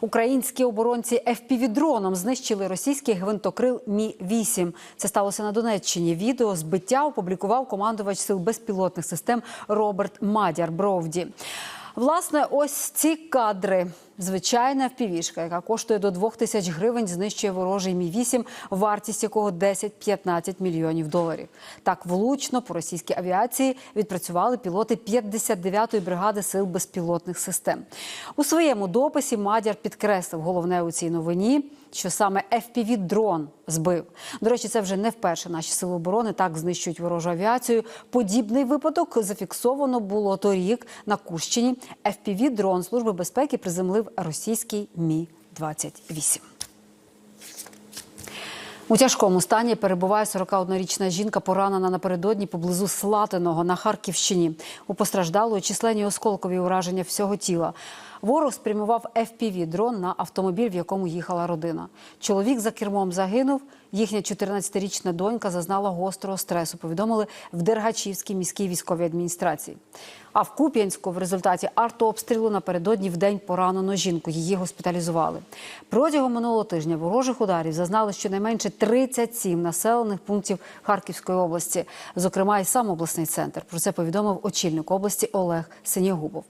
Українські оборонці FPV-дроном знищили російський гвинтокрил Мі 8 Це сталося на Донеччині. Відео збиття опублікував командувач сил безпілотних систем Роберт Мадяр Бровді. Власне, ось ці кадри. Звичайна впівішка, яка коштує до 2 тисяч гривень, знищує ворожий Мі 8 вартість якого 10-15 мільйонів доларів. Так влучно по російській авіації відпрацювали пілоти 59-ї бригади сил безпілотних систем. У своєму дописі Мадяр підкреслив головне у цій новині, що саме FPV-дрон збив. До речі, це вже не вперше наші сили оборони так знищують ворожу авіацію. Подібний випадок зафіксовано було торік на Кущині. FPV-дрон Служби безпеки приземлив російський Мі 28 у тяжкому стані перебуває 41-річна жінка, поранена напередодні поблизу Слатиного на Харківщині. У постраждалої численні осколкові ураження всього тіла. Ворог спрямував fpv дрон на автомобіль, в якому їхала родина. Чоловік за кермом загинув. Їхня 14-річна донька зазнала гострого стресу. Повідомили в Дергачівській міській військовій адміністрації. А в Куп'янську в результаті артобстрілу напередодні в день поранено жінку. Її госпіталізували. Протягом минулого тижня ворожих ударів зазнали щонайменше 37 населених пунктів Харківської області, зокрема і сам обласний центр. Про це повідомив очільник області Олег Синєгубов.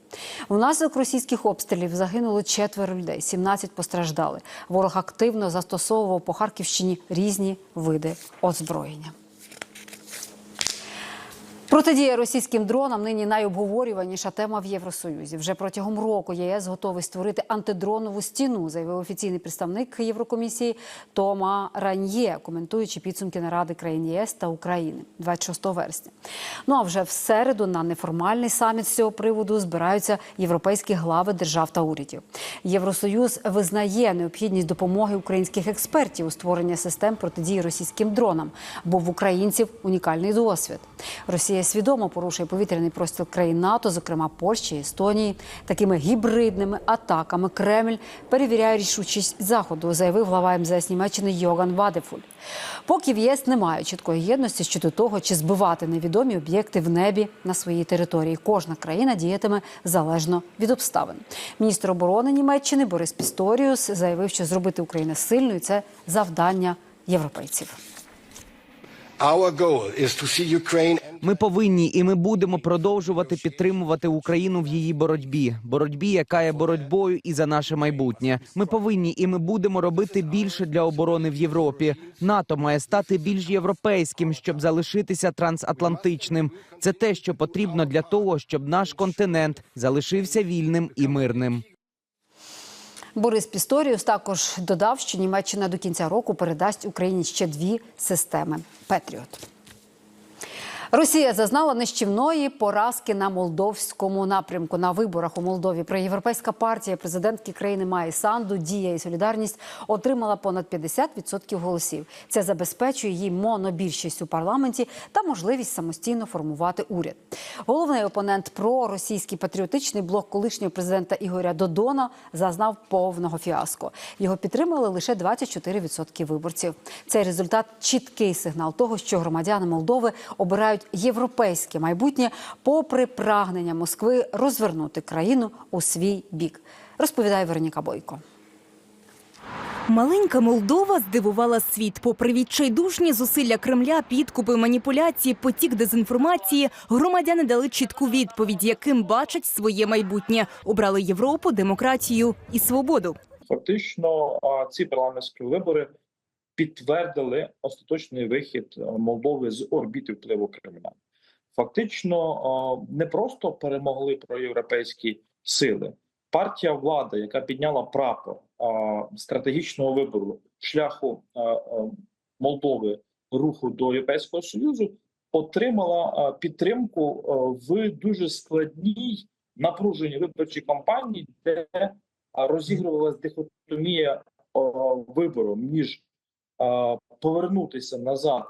Внаслідок російських обстрілів загинуло четверо людей, 17 постраждали. Ворог активно застосовував по Харківщині різні види озброєння. Протидія російським дронам нині найобговорюваніша тема в Євросоюзі. Вже протягом року ЄС готовий створити антидронову стіну, заявив офіційний представник Єврокомісії Тома Раньє, коментуючи підсумки наради країн ЄС та України 26 вересня. Ну а вже в середу на неформальний саміт з цього приводу збираються європейські глави держав та урядів. Євросоюз визнає необхідність допомоги українських експертів у створенні систем протидії російським дронам, бо в українців унікальний досвід. Росія свідомо порушує повітряний простір країн НАТО, зокрема Польщі, Естонії. Такими гібридними атаками Кремль перевіряє рішучість заходу, заявив глава МЗС Німеччини Йоган Вадефуль. Поки в ЄС немає чіткої єдності щодо того, чи збивати невідомі об'єкти в небі на своїй території. Кожна країна діятиме залежно від обставин. Міністр оборони Німеччини Борис Пісторіус заявив, що зробити Україну сильною це завдання європейців. Our goal is to see Ukraine Ми повинні і ми будемо продовжувати підтримувати Україну в її боротьбі, боротьбі, яка є боротьбою і за наше майбутнє. Ми повинні і ми будемо робити більше для оборони в Європі. НАТО має стати більш європейським, щоб залишитися трансатлантичним. Це те, що потрібно для того, щоб наш континент залишився вільним і мирним. Борис Пісторіус також додав, що Німеччина до кінця року передасть Україні ще дві системи Петріот. Росія зазнала нищівної поразки на молдовському напрямку на виборах у Молдові. Проєвропейська партія президентки країни Майї Санду Дія і Солідарність отримала понад 50% голосів. Це забезпечує їй монобільшість у парламенті та можливість самостійно формувати уряд. Головний опонент проросійський патріотичний блок колишнього президента Ігоря Додона зазнав повного фіаско. Його підтримали лише 24% виборців. Цей результат чіткий сигнал того, що громадяни Молдови обирають європейське майбутнє, попри прагнення Москви розвернути країну у свій бік. Розповідає Вероніка Бойко. Маленька Молдова здивувала світ. Попри відчайдушні зусилля Кремля, підкупи, маніпуляції, потік дезінформації, громадяни дали чітку відповідь, яким бачать своє майбутнє. Обрали Європу, демократію і свободу. Фактично, ці парламентські вибори підтвердили остаточний вихід Молдови з орбіти впливу Кремля. Фактично, не просто перемогли проєвропейські сили. Партія влади, яка підняла прапор стратегічного вибору шляху Молдови руху до Європейського Союзу, отримала підтримку в дуже складній напруженій виборчій кампанії, де а, розігрувалась дихотомія вибору між повернутися назад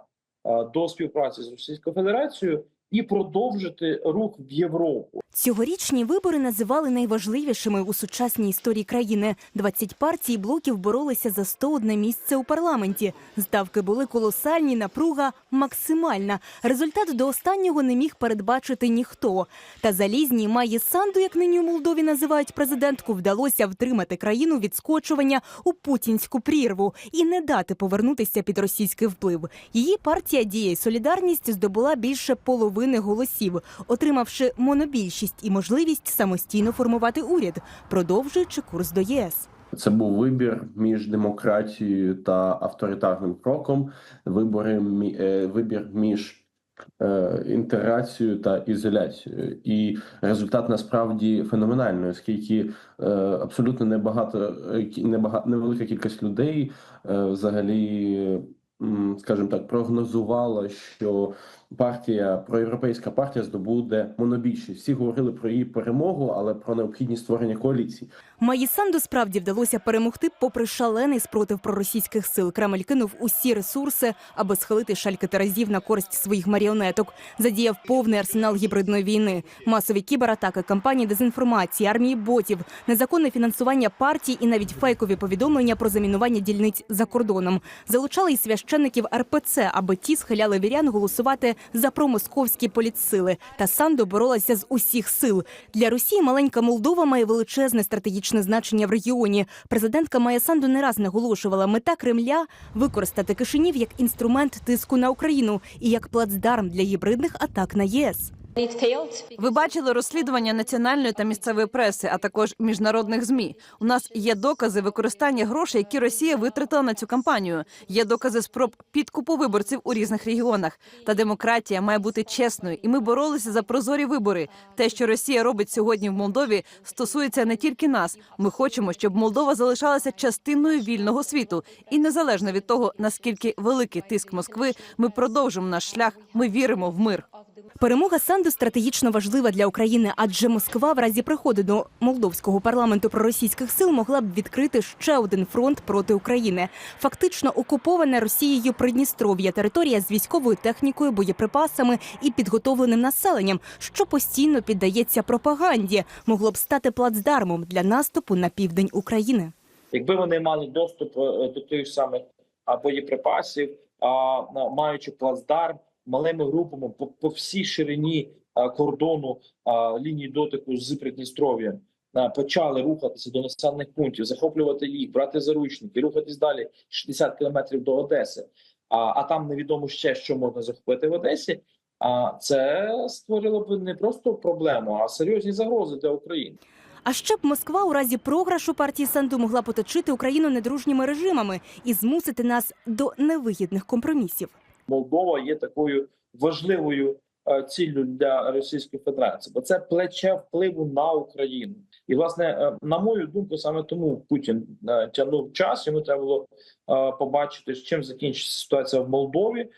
до співпраці з Російською Федерацією і продовжити рух в Європу. Цьогорічні вибори називали найважливішими у сучасній історії країни. 20 партій і блоків боролися за 101 місце у парламенті. Ставки були колосальні, напруга максимальна. Результат до останнього не міг передбачити ніхто. Та залізній Майї Санду, як нині у Молдові називають президентку, вдалося втримати країну від скочування у путінську прірву і не дати повернутися під російський вплив. Її партія «Дія і Солідарність здобула більше половини голосів, отримавши монобільшість і можливість самостійно формувати уряд, продовжуючи курс до ЄС. Це був вибір між демократією та авторитарним кроком. Вибори е, вибір між е, інтеграцією та ізоляцією, і результат насправді феноменальний, оскільки е, абсолютно небагато кі- невелика кількість людей взагалі, скажімо так, прогнозувала, що партія проєвропейська партія здобуде монобільшість. Всі говорили про її перемогу, але про необхідність створення коаліції. Майї Санду справді вдалося перемогти, попри шалений спротив проросійських сил. Кремль кинув усі ресурси, аби схилити шальки терезів на користь своїх маріонеток. Задіяв повний арсенал гібридної війни, масові кібератаки, кампанії дезінформації, армії ботів, незаконне фінансування партій і навіть фейкові повідомлення про замінування дільниць за кордоном. Залучали й священників РПЦ, аби ті схиляли вірян голосувати за промосковські політсили. Та Санду боролася з усіх сил. Для Росії маленька Молдова має величезне стратегічне значення в регіоні. Президентка Майя Санду не раз наголошувала, мета Кремля використати Кишинів як інструмент тиску на Україну і як плацдарм для гібридних атак на ЄС. Ви бачили розслідування національної та місцевої преси, а також міжнародних змі. У нас є докази використання грошей, які Росія витратила на цю кампанію. Є докази спроб підкупу виборців у різних регіонах. Та демократія має бути чесною, і ми боролися за прозорі вибори. Те, що Росія робить сьогодні в Молдові, стосується не тільки нас. Ми хочемо, щоб Молдова залишалася частиною вільного світу, і незалежно від того, наскільки великий тиск Москви, ми продовжимо наш шлях. Ми віримо в мир. Перемога Санду стратегічно важлива для України, адже Москва в разі приходу до молдовського парламенту проросійських сил могла б відкрити ще один фронт проти України. Фактично окуповане Росією Придністров'я, територія з військовою технікою, боєприпасами і підготовленим населенням, що постійно піддається пропаганді, могло б стати плацдармом для наступу на південь України. Якби вони мали доступ е, до тих самих боєприпасів, маючи плацдарм малими групами по, по всій ширині кордону лінії дотику з Придністров'ям, почали рухатися до населених пунктів, захоплювати їх, брати заручники, рухатись далі 60 кілометрів до Одеси. А, а там невідомо ще, що можна захопити в Одесі. А це створило б не просто проблему, а серйозні загрози для України. А ще б Москва у разі програшу партії Санду могла поточити Україну недружніми режимами і змусити нас до невигідних компромісів. Молдова є такою важливою е, ціллю для Російської Федерації, бо це плече впливу на Україну. І власне, е, на мою думку, саме тому Путін е, тягнув час. Йому треба було побачити, з чим закінчиться ситуація в Молдові.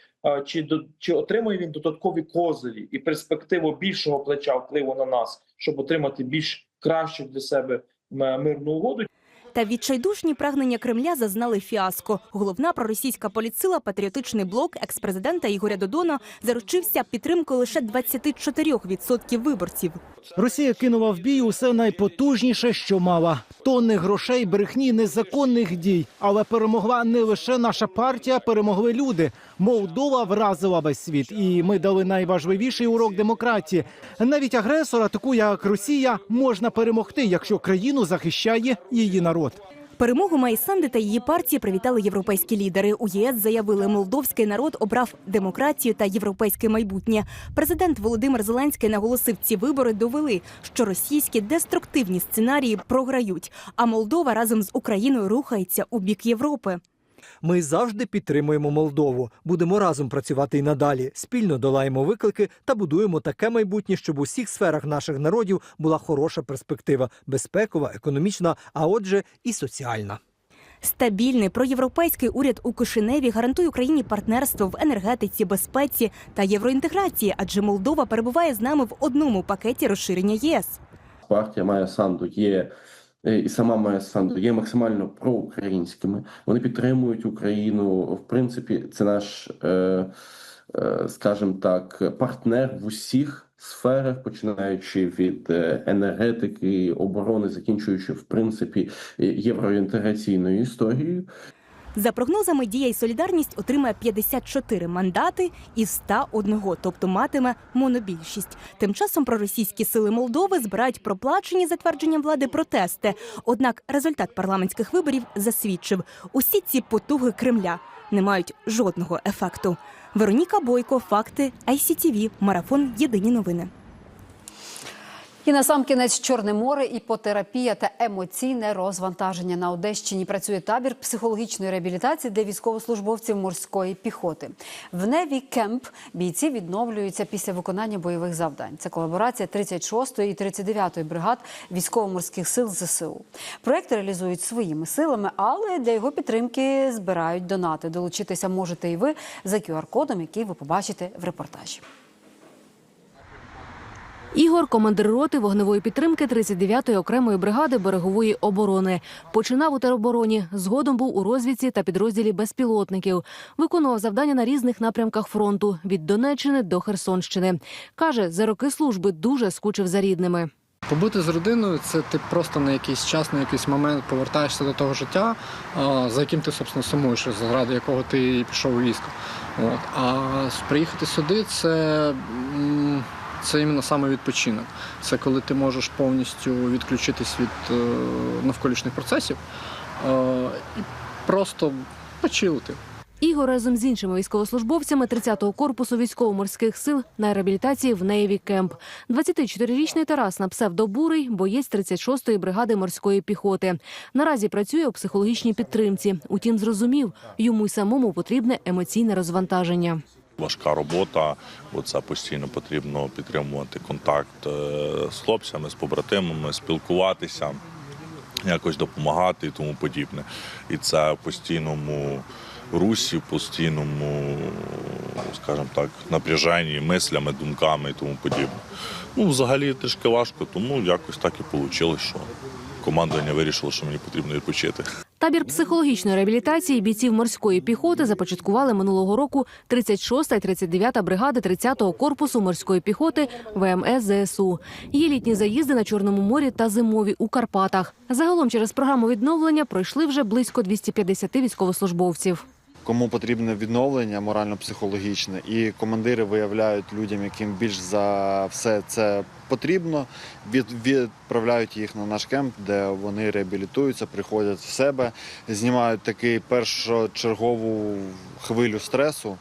Чи чи отримує він додаткові козирі і перспективу більшого плеча впливу на нас, щоб отримати більш кращу для себе мирну угоду? Та відчайдушні прагнення Кремля зазнали фіаско. Головна проросійська політсила Патріотичний блок експрезидента Ігоря Додона заручився підтримкою лише 24% виборців. Росія кинула в бій усе найпотужніше, що мала: тонни грошей, брехні, незаконних дій. Але перемогла не лише наша партія, перемогли люди. Молдова вразила весь світ, і ми дали найважливіший урок демократії. Навіть агресора, таку як Росія, можна перемогти, якщо країну захищає її народ. Перемогу Майсанди та її партії привітали європейські лідери. У ЄС заявили, молдовський народ обрав демократію та європейське майбутнє. Президент Володимир Зеленський наголосив, ці вибори довели, що російські деструктивні сценарії програють, а Молдова разом з Україною рухається у бік Європи. Ми завжди підтримуємо Молдову. Будемо разом працювати і надалі. Спільно долаємо виклики та будуємо таке майбутнє, щоб у всіх сферах наших народів була хороша перспектива безпекова, економічна, а отже, і соціальна. Стабільний проєвропейський уряд у Кишиневі гарантує Україні партнерство в енергетиці, безпеці та євроінтеграції, адже Молдова перебуває з нами в одному пакеті розширення ЄС. партія Майя Санду є е, і сама Майя Санду є максимально проукраїнськими. Вони підтримують Україну. В принципі, це наш, е, е, скажімо так, партнер в усіх сферах, починаючи від е, енергетики, оборони, закінчуючи в принципі е, євроінтеграційною історією. За прогнозами, дія і солідарність отримає 54 мандати із 101, тобто матиме монобільшість. Тим часом проросійські сили Молдови збирають проплачені затвердженням влади протести. Однак результат парламентських виборів засвідчив, усі ці потуги Кремля не мають жодного ефекту. Вероніка Бойко, факти ICTV, марафон. Єдині новини. І на сам кінець Чорне море, іпотерапія та емоційне розвантаження на Одещині. Працює табір психологічної реабілітації для військовослужбовців морської піхоти. В Неві Кемп бійці відновлюються після виконання бойових завдань. Це колаборація 36-ї і 39-ї бригад військово-морських сил ЗСУ. Проект реалізують своїми силами, але для його підтримки збирають донати. Долучитися можете і ви за QR-кодом, який ви побачите в репортажі. Ігор, командир роти вогневої підтримки 39-ї окремої бригади берегової оборони. Починав у теробороні. Згодом був у розвідці та підрозділі безпілотників. Виконував завдання на різних напрямках фронту від Донеччини до Херсонщини. Каже, за роки служби дуже скучив за рідними. Побути з родиною це ти просто на якийсь час, на якийсь момент повертаєшся до того життя, за яким ти собственно сумуєш, заради якого ти пішов у військо. От. А приїхати сюди це, це іменно саме відпочинок. Це коли ти можеш повністю відключитись від е, навколишніх процесів е, і просто почилити. Ігор разом з іншими військовослужбовцями 30-го корпусу військово-морських сил на реабілітації в Нейві Кемп. 24-річний Тарас на псевдобурий, боєць 36-ї бригади морської піхоти. Наразі працює у психологічній підтримці. Утім, зрозумів, йому й самому потрібне емоційне розвантаження. Важка робота, бо це постійно потрібно підтримувати контакт е, з хлопцями, з побратимами, спілкуватися, якось допомагати і тому подібне. І це в постійному русі, в постійному, скажімо так, напряженні мислями, думками і тому подібне. Ну, взагалі трішки важко, тому якось так і вийшло, що командування вирішило, що мені потрібно відпочити. Табір психологічної реабілітації бійців морської піхоти започаткували минулого року 36-та і 39-та бригади 30-го корпусу морської піхоти ВМС ЗСУ. Є літні заїзди на Чорному морі та зимові у Карпатах. Загалом через програму відновлення пройшли вже близько 250 військовослужбовців. Кому потрібне відновлення морально-психологічне, і командири виявляють людям, яким більш за все це потрібно, відправляють їх на наш кемп, де вони реабілітуються, приходять в себе, знімають такий першочергову хвилю стресу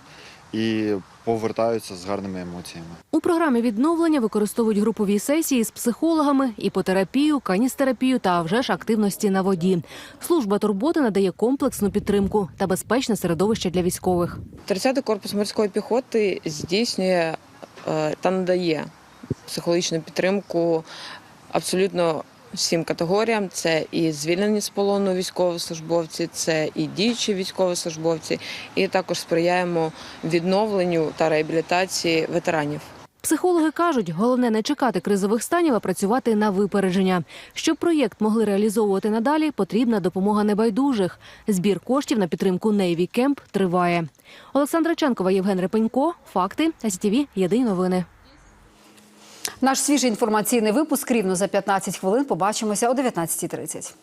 і повертаються з гарними емоціями. У програмі відновлення використовують групові сесії з психологами, іпотерапію, каністерапію та вже ж активності на воді. Служба турботи надає комплексну підтримку та безпечне середовище для військових. 30-й корпус морської піхоти здійснює е, та надає психологічну підтримку абсолютно всім категоріям. Це і звільнені з полону військовослужбовці, це і діючі військовослужбовці, і також сприяємо відновленню та реабілітації ветеранів. Психологи кажуть, головне не чекати кризових станів, а працювати на випередження. Щоб проєкт могли реалізовувати надалі, потрібна допомога небайдужих. Збір коштів на підтримку Нейві Кемп триває. Олександра Ченкова, Євген Репенько. Факти. СТВ. Єдині новини. Наш свіжий інформаційний випуск рівно за 15 хвилин. Побачимося о 19.30.